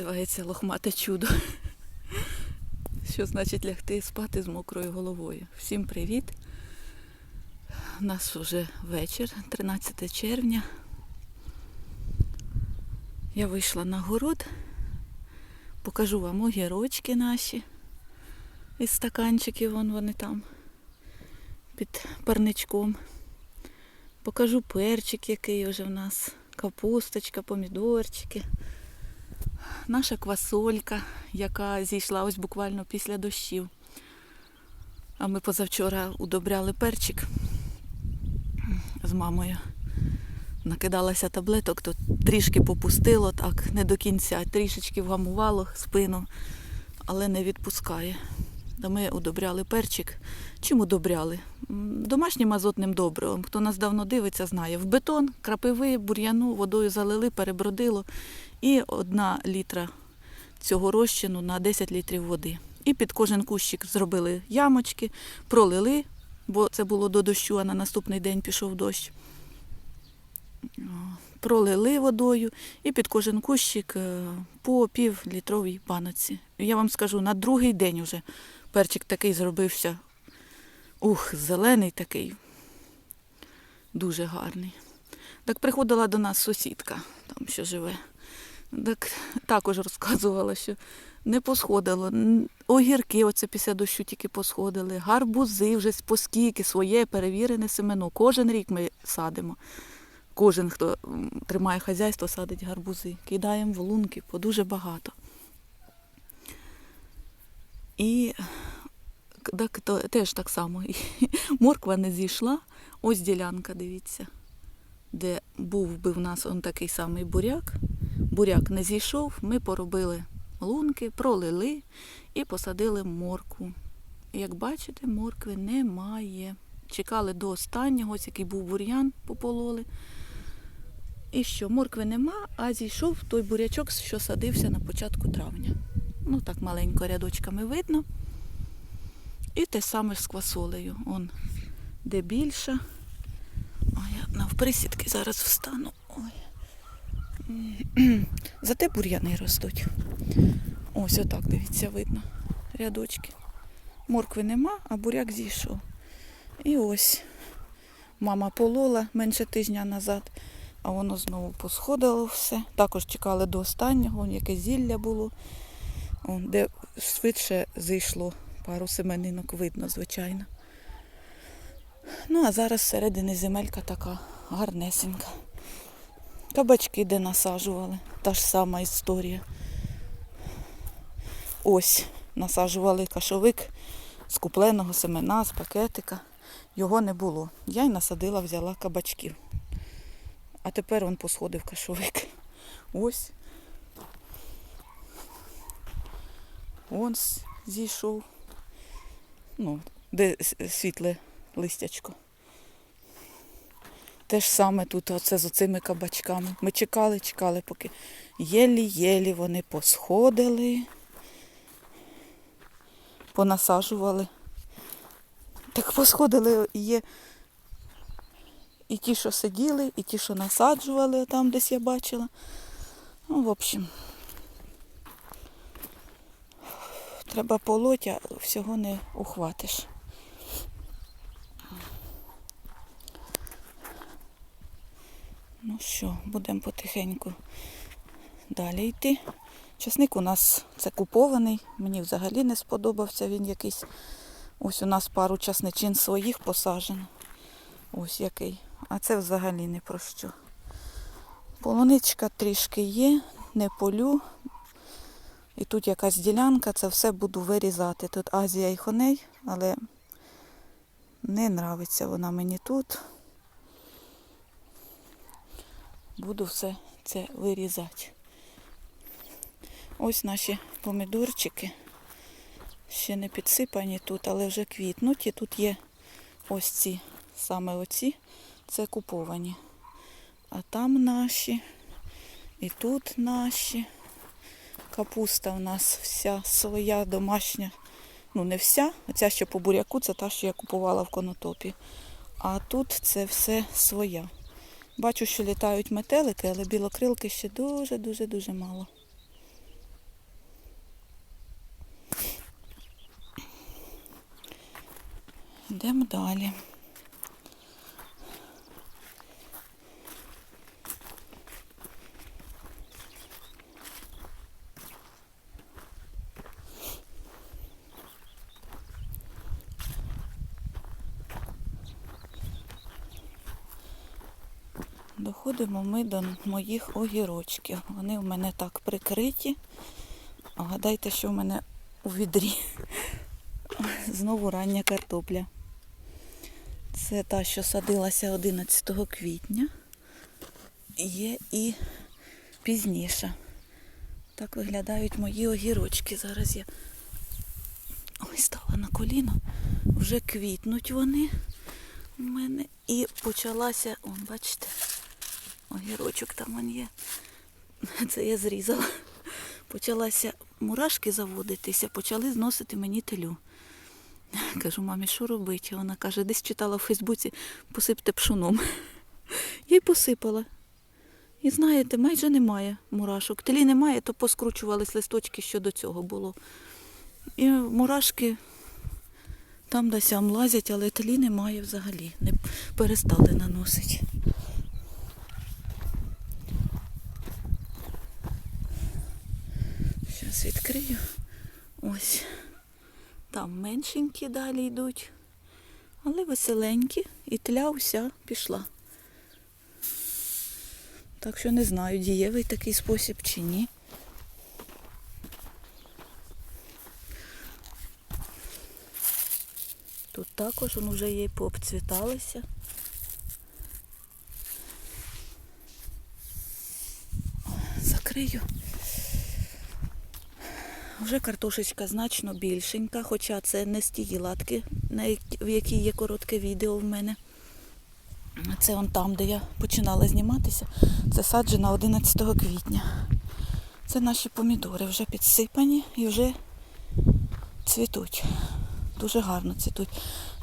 називається лохмате чудо. Що значить лягти спати з мокрою головою. Всім привіт! У нас вже вечір, 13 червня. Я вийшла на город, покажу вам огірочки наші із стаканчиків, вон вони там під парничком. Покажу перчик, який вже в нас, капусточка, помідорчики. Наша квасолька, яка зійшла ось буквально після дощів. А ми позавчора удобряли перчик з мамою. Накидалася таблеток, то трішки попустило, так, не до кінця, трішечки вгамувало спину, але не відпускає. Та ми удобряли перчик. Чим удобряли? Домашнім азотним добривом. Хто нас давно дивиться, знає. В бетон, крапиви, бур'яну, водою залили, перебродило. І одна літра цього розчину на 10 літрів води. І під кожен кущик зробили ямочки, пролили, бо це було до дощу, а на наступний день пішов дощ. Пролили водою і під кожен кущик е, по пів літровій баноці. Я вам скажу, на другий день вже перчик такий зробився. Ух, зелений такий. Дуже гарний. Так приходила до нас сусідка, там що живе. Так також розказувала, що не посходило. Огірки оце після дощу тільки посходили, гарбузи вже по скільки своє перевірене семено. Кожен рік ми садимо. Кожен, хто тримає хазяйство, садить гарбузи. Кидаємо в лунки по дуже багато. І так, то, теж так само. Морква не зійшла. Ось ділянка, дивіться, де був би в нас он такий самий буряк. Буряк не зійшов, ми поробили лунки, пролили і посадили моркву. Як бачите, моркви немає. Чекали до останнього, ось який був бур'ян, попололи. І що, моркви нема, а зійшов той бурячок, що садився на початку травня. Ну так маленько рядочками видно. І те саме з квасолею. Он де більша. А я навприсідки зараз встану. Ой. Зате бур'яни ростуть. Ось отак, дивіться, видно. Рядочки. Моркви нема, а буряк зійшов. І ось мама полола менше тижня назад, а воно знову посходило все. Також чекали до останнього, яке зілля було. Де швидше зійшло пару семенинок, видно, звичайно. Ну, а зараз всередині земелька така гарнесенька. Кабачки де насаджували, та ж сама історія. Ось насаджували кашовик з купленого семена, з пакетика. Його не було. Я й насадила, взяла кабачків. А тепер он посходив кашовик. Ось. Он зійшов. Ну, де світле листячко. Те ж саме тут оце з оцими кабачками. Ми чекали, чекали, поки єлі-єлі вони посходили, понасаджували. Так посходили є і ті, що сиділи, і ті, що насаджували, там десь я бачила. Ну, в общем, треба полоть, а всього не ухватиш. Що, будемо потихеньку далі йти. Часник у нас це купований, мені взагалі не сподобався він якийсь. Ось у нас пару часничин своїх посаджено. Ось який. А це взагалі не про що. Полуничка трішки є, не полю. І тут якась ділянка, це все буду вирізати. Тут Азія і хоней, але не нравиться вона мені тут. Буду все це вирізати. Ось наші помідорчики. Ще не підсипані тут, але вже квітнуть. І тут є ось ці, саме оці, це куповані. А там наші, і тут наші. Капуста в нас вся своя домашня. Ну, не вся, а ця, що по буряку, це та, що я купувала в конотопі. А тут це все своя. Бачу, що літають метелики, але білокрилки ще дуже-дуже-дуже мало. Йдемо далі. Доходимо ми до моїх огірочків. Вони в мене так прикриті. Гадайте, що в мене у відрі. Знову рання картопля. Це та, що садилася 11 квітня. Є і пізніше. Так виглядають мої огірочки. Зараз я ось стала на коліно. Вже квітнуть вони у мене. І почалася, он, бачите, огірочок там он є. Це я зрізала. Почалася мурашки заводитися, почали зносити мені телю. Кажу, мамі, що робити? Вона каже, десь читала в Фейсбуці, посипте пшоном. Я й посипала. І знаєте, майже немає мурашок. Телі немає, то поскручувались листочки, що до цього було. І мурашки там десь сям лазять, але телі немає взагалі. Не перестали наносити. Зараз відкрию. Ось. Там меншенькі далі йдуть, але веселенькі, і тля уся пішла. Так що не знаю, дієвий такий спосіб чи ні. Тут також воно вже є пообцвіталися. Закрию. Вже картошечка значно більшенька, хоча це не з тієї латки, в якій є коротке відео в мене. Це он там, де я починала зніматися. Це саджена 11 квітня. Це наші помідори вже підсипані і вже цвітуть. Дуже гарно цвітуть.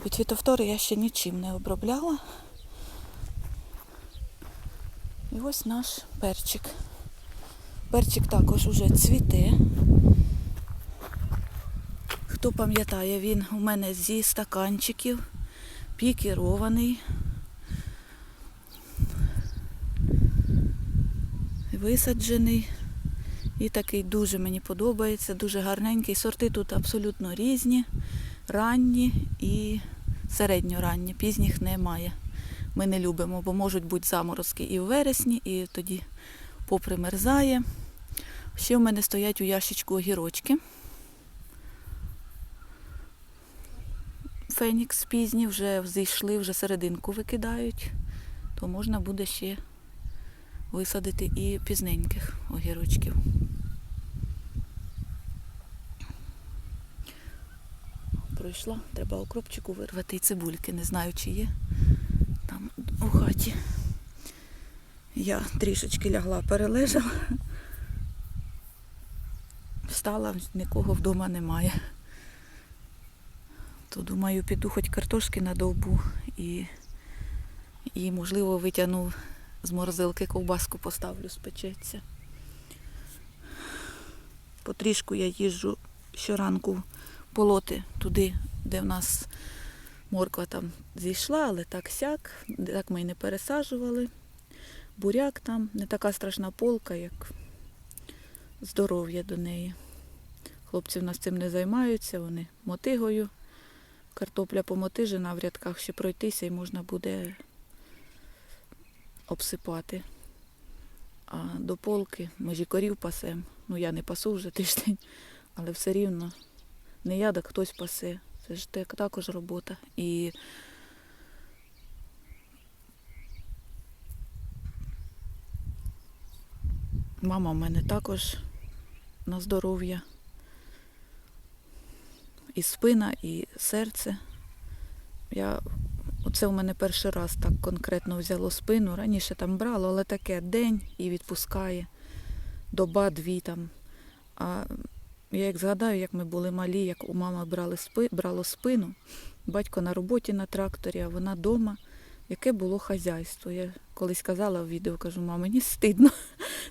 Від фітофтори я ще нічим не обробляла. І ось наш перчик. Перчик також уже цвіте. Хто пам'ятає, він у мене зі стаканчиків, пікірований. Висаджений. І такий дуже мені подобається, дуже гарненький. Сорти тут абсолютно різні, ранні і середньоранні. Пізніх немає. Ми не любимо, бо можуть бути заморозки і в вересні, і тоді попримерзає. Ще в мене стоять у ящичку огірочки. Фенікс пізні вже зійшли, вже серединку викидають, то можна буде ще висадити і пізненьких огірочків. Пройшла, треба окропчику вирвати і цибульки, не знаю, чи є там у хаті. Я трішечки лягла, перележала. Встала, нікого вдома немає. То думаю, піду хоч картошки на довбу і, і можливо, витягну з морозилки ковбаску поставлю, спечеться. Потрішку я їжджу щоранку полоти туди, де в нас морква там зійшла, але так сяк, так ми і не пересаджували. Буряк там, не така страшна полка, як здоров'я до неї. Хлопці в нас цим не займаються, вони мотигою. Картопля помотижена в рядках ще пройтися і можна буде обсипати. А до полки ми ж і корів пасем. Ну я не пасу вже тиждень, але все рівно не я, так хтось пасе. Це ж також робота. І мама в мене також на здоров'я. І спина, і серце. Я Оце у мене перший раз так конкретно взяло спину. Раніше там брало, але таке день і відпускає. Доба-дві там. А я як згадаю, як ми були малі, як у мами брали спи, брало спину, батько на роботі на тракторі, а вона вдома. Яке було хазяйство. Я колись казала в відео, кажу, мама, мені стидно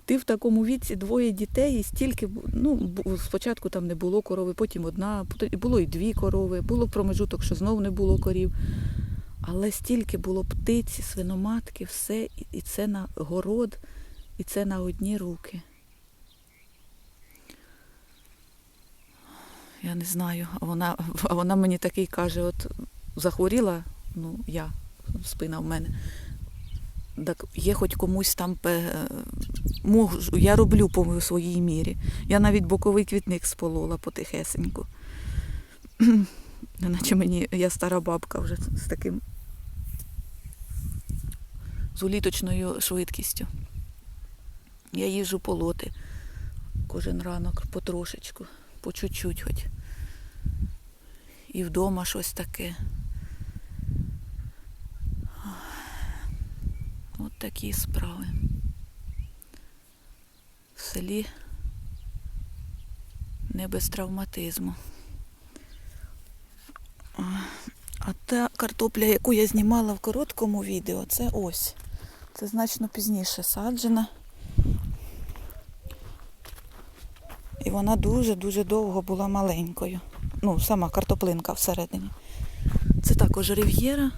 Ти в такому віці двоє дітей і стільки, ну, спочатку там не було корови, потім одна, було і дві корови, було промежуток, що знов не було корів. Але стільки було птиці, свиноматки, все, і- це на город, і це на одні руки. Я не знаю, а вона, вона мені такий каже: от захворіла, ну я, спина в мене. Так є хоч комусь там можу, я роблю по своїй мірі. Я навіть боковий квітник сполола потихесеньку. Наче мені я стара бабка вже з таким з уліточною швидкістю. Я їжджу полоти кожен ранок потрошечку, по чуть-чуть хоч. І вдома щось таке. От такі справи. В селі не без травматизму. А, та картопля, яку я знімала в короткому відео, це ось. Це значно пізніше саджена. І вона дуже-дуже довго була маленькою. Ну, сама картоплинка всередині. Це також рив'єра.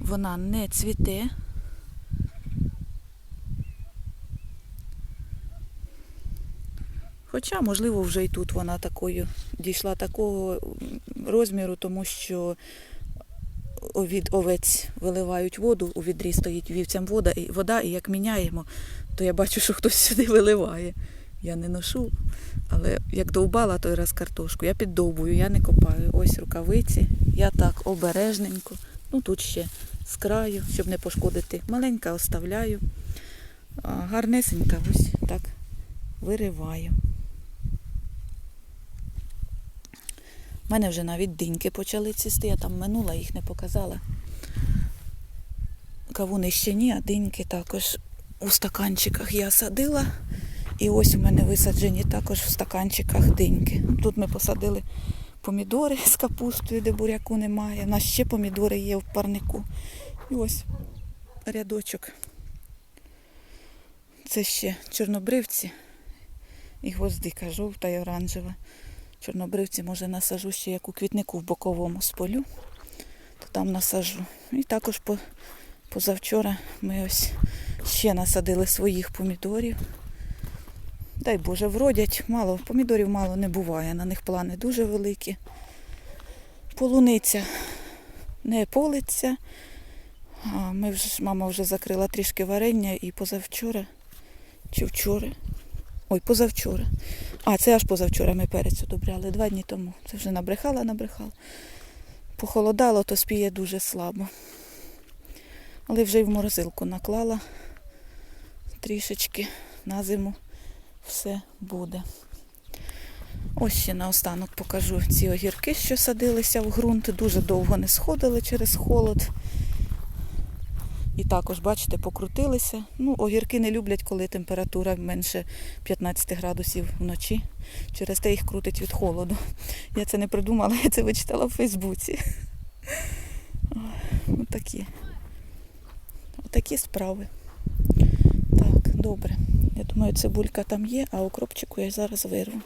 Вона не цвіте. Хоча, можливо, вже і тут вона такою дійшла такого розміру, тому що від овець виливають воду, у відрі стоїть вівцям вода, і вода, і як міняємо, то я бачу, що хтось сюди виливає. Я не ношу, але як довбала той раз картошку, я піддовбую, я не копаю. Ось рукавиці, я так обережненько. Ну тут ще з краю, щоб не пошкодити. Маленька оставляю. Гарнесенька ось так вириваю. У мене вже навіть диньки почали цісти, я там минула, їх не показала. Кавуни ще ні, а диньки також у стаканчиках я садила. І ось у мене висаджені також в стаканчиках диньки. Тут ми посадили помідори з капустою, де буряку немає. У нас ще помідори є в парнику. І ось рядочок. Це ще чорнобривці і гвоздика жовта і оранжева. Чорнобривці, може, насажу ще як у квітнику в боковому сполю, то там насажу. І також по, позавчора ми ось ще насадили своїх помідорів. Дай Боже, вродять мало, помідорів мало не буває, на них плани дуже великі. Полуниця не политься. А ми вже, мама вже закрила трішки варення і позавчора чи вчора. Ой, позавчора. А, це аж позавчора ми перець одобряли, два дні тому. Це вже набрехала, набрехала. Похолодало, то спіє дуже слабо. Але вже й в морозилку наклала трішечки на зиму все буде. Ось ще наостанок покажу ці огірки, що садилися в ґрунт. Дуже довго не сходили через холод. І також, бачите, покрутилися. Ну, огірки не люблять, коли температура менше 15 градусів вночі. Через те їх крутить від холоду. Я це не придумала, я це вичитала в Фейсбуці. Отакі. Отакі справи. Так, добре. Я думаю, цибулька там є, а укропчику я зараз вирву.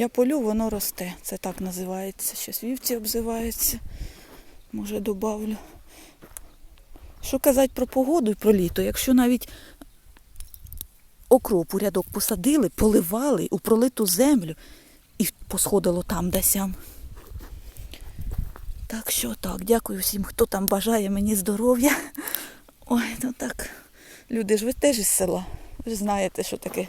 Я полю, воно росте. Це так називається. Щось вівці обзиваються. Може, добавлю. Що казати про погоду і про літо? Якщо навіть окроп у рядок посадили, поливали у пролиту землю і посходило там да. Так що так, дякую всім, хто там бажає мені здоров'я. Ой, ну так. Люди ж ви теж із села. Ви ж знаєте, що таке.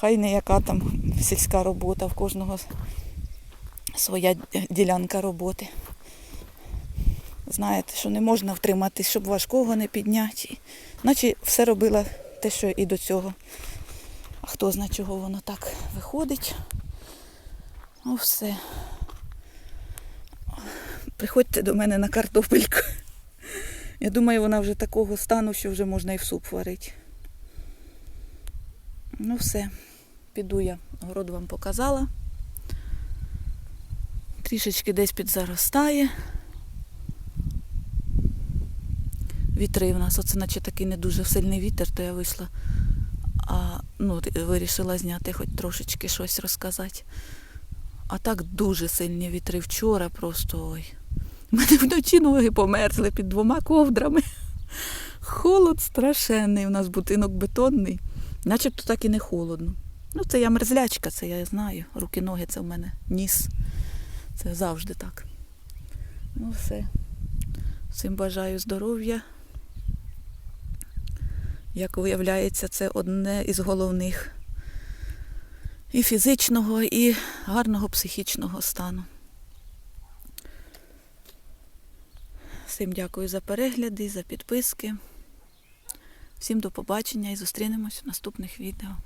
Хай не яка там сільська робота, в кожного своя ділянка роботи. Знаєте, що не можна втриматись, щоб важкого не підняти. Наче все робила те, що і до цього. А хто знає, чого воно так виходить. Ну все. Приходьте до мене на картопельку. Я думаю, вона вже такого стану, що вже можна і в суп варити. Ну все, піду я. Город вам показала. Трішечки десь підзаростає. вітри в нас. Оце наче такий не дуже сильний вітер, то я вийшла. А ну, вирішила зняти хоч трошечки щось розказати. А так дуже сильні вітри вчора просто ой. У мене вночі ноги померзли під двома ковдрами. Холод страшенний. У нас будинок бетонний. Начебто так і не холодно. Ну, це я мерзлячка, це я знаю. Руки, ноги це в мене ніс. Це завжди так. Ну, все. Всім бажаю здоров'я. Як виявляється, це одне із головних і фізичного, і гарного психічного стану. Всім дякую за перегляди, за підписки. Всім до побачення і зустрінемось в наступних відео.